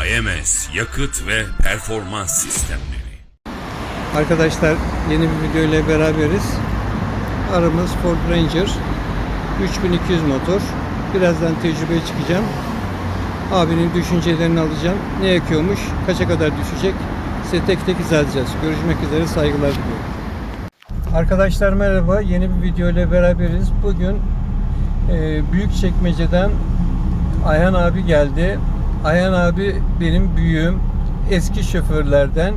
AMS Yakıt ve Performans Sistemleri Arkadaşlar yeni bir video ile beraberiz. Aramız Ford Ranger 3200 motor. Birazdan tecrübeye çıkacağım. Abinin düşüncelerini alacağım. Ne yakıyormuş, kaça kadar düşecek size tek tek izah edeceğiz. Görüşmek üzere saygılar diliyorum. Arkadaşlar merhaba. Yeni bir video ile beraberiz. Bugün e, Büyükçekmece'den Ayhan abi geldi. Ayhan abi benim büyüğüm. Eski şoförlerden.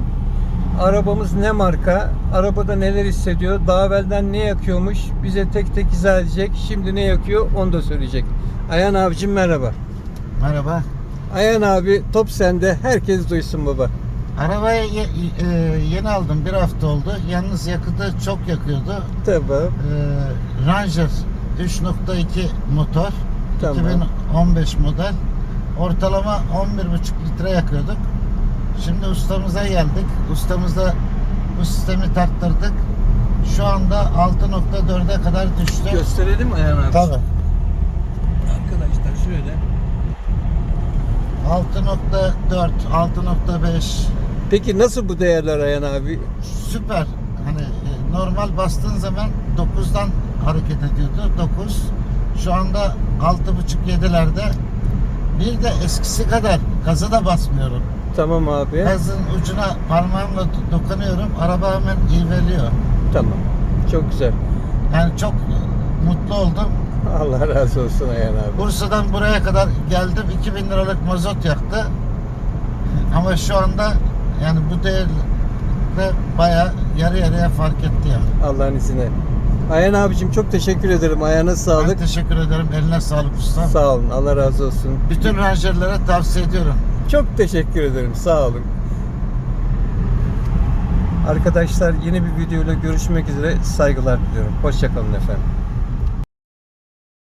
Arabamız ne marka? Arabada neler hissediyor? Daha evvelden ne yakıyormuş? Bize tek tek izah edecek. Şimdi ne yakıyor? Onu da söyleyecek. Ayhan abicim merhaba. Merhaba. Ayhan abi top sende. Herkes duysun baba. Arabayı ye- e, yeni aldım. Bir hafta oldu. Yalnız yakıtı çok yakıyordu. Tamam. E, Ranger 3.2 motor. Tamam. 2015 model. Ortalama 11,5 litre yakıyorduk. Şimdi ustamıza geldik. Ustamızla bu sistemi taktırdık. Şu anda 6.4'e kadar düştü. Gösterelim Ayhan abi. Tabii. Arkadaşlar şöyle. 6.4, 6.5 Peki nasıl bu değerler Ayhan abi? süper. Hani e, normal bastığın zaman 9'dan hareket ediyordu. 9. Şu anda 6.5-7'lerde. Bir de eskisi kadar gaza da basmıyorum. Tamam abi. Gazın ucuna parmağımla do- dokunuyorum. Araba hemen iveliyor. Tamam. Çok güzel. Yani çok mutlu oldum. Allah razı olsun Ayhan abi. Bursa'dan buraya kadar geldim. 2000 liralık mazot yaktı. Ama şu anda yani bu değerle baya yarı yarıya fark etti yani. Allah'ın izniyle. Ayhan abicim çok teşekkür ederim. Ayağına Ben sağlık. teşekkür ederim. Eline sağlık usta. Sağ olun. Allah razı olsun. Bütün rangerlere tavsiye ediyorum. Çok teşekkür ederim. Sağ olun. Arkadaşlar yeni bir videoyla görüşmek üzere. Saygılar diliyorum. Hoşçakalın efendim.